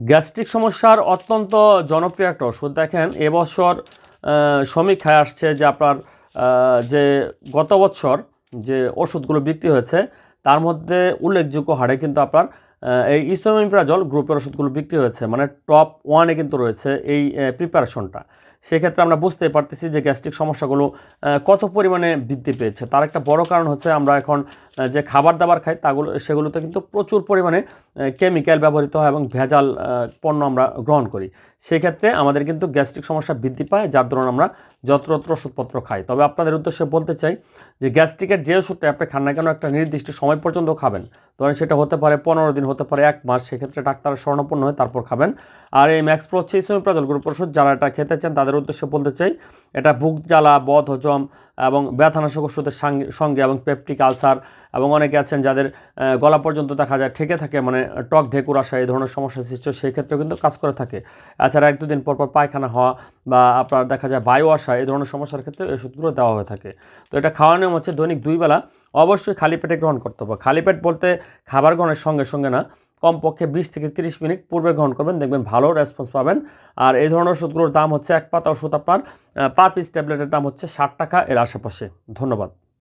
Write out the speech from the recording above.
Gastric সমস্যার অত্যন্ত জনপ্রিয় একটা ওষুধ। দেখেন, এবছর সমীক্ষায় আসছে যে আপনার যে গত বছর যে ওষুধগুলো বিক্রি হয়েছে, তার মধ্যে উল্লেখযোগ্য হারে কিন্তু আপনার এই ইসোমিপ্রাজল গ্রুপের ওষুধগুলো বিক্রি হয়েছে। মানে টপ ওয়ানে কিন্তু রয়েছে এই প্রিপারেশনটা সেক্ষেত্রে আমরা বুঝতে পারতেছি যে গ্যাস্ট্রিক সমস্যাগুলো কত পরিমাণে বৃদ্ধি পেয়েছে। তার একটা বড় কারণ হচ্ছে আমরা এখন যে খাবার দাবার খাই, তাগুলো, সেগুলোতে কিন্তু প্রচুর পরিমাণে কেমিক্যাল ব্যবহৃত হয় এবং ভেজাল পণ্য আমরা গ্রহণ করি। সেক্ষেত্রে আমাদের কিন্তু গ্যাস্ট্রিক সমস্যা বৃদ্ধি পায়, যার দরুন আমরা যত্রতত্র ওষুধপত্র খাই। তবে আপনাদের উদ্দেশ্যে বলতে চাই যে গ্যাস্ট্রিকের যে ওষুধটা আপনি খান না কেন, একটা নির্দিষ্ট সময় পর্যন্ত খাবেন। ধরেন সেটা হতে পারে পনেরো দিন, হতে পারে এক মাস, সেক্ষেত্রে ডাক্তারের স্বর্ণপূর্ণ হয়ে তারপর খাবেন। আর এই ম্যাক্স প্রো হচ্ছে ইসোমিপ্রাজল গ্রুপ ওষুধ যারা এটা খেতে চান, তাদের উদ্দেশ্যে বলতে চাই, এটা বুক জ্বালা, বদ হজম এবং ব্যথানাশক ওষুধের সঙ্গে এবং পেপটিক আলসার এবং অনেকে আছেন যাদের গলা পর্যন্ত দেখা যায় ঠেকে থাকে মানে টক ঢেকুর আসা এই ধরনের সমস্যা সৃষ্টি সেই ক্ষেত্রেও কিন্তু কাজ করে থাকে। এছাড়া এক দুদিন পর পর পায়খানা হওয়া বা আপনার দেখা যায় বায়ু আসা এই ধরনের সমস্যার ক্ষেত্রে ওষুধগুলো দেওয়া হয়ে থাকে। তো এটা খাওয়ার নিয়ম হচ্ছে দৈনিক দুই বেলা অবশ্যই খালি পেটে গ্রহণ করতে হবে। খালি পেট বলতে খাবার গ্রহণের সঙ্গে সঙ্গে না কমপক্ষে বিশ থেকে তিরিশ মিনিট পূর্বে গ্রহণ করবেন, দেখবেন ভালো রেসপন্স পাবেন। আর এই ধরনের ওষুধগুলোর দাম হচ্ছে এক পাতা ওষুধ আপনার পার পিস ট্যাবলেটের দাম হচ্ছে ষাট টাকা এর আশেপাশে। ধন্যবাদ।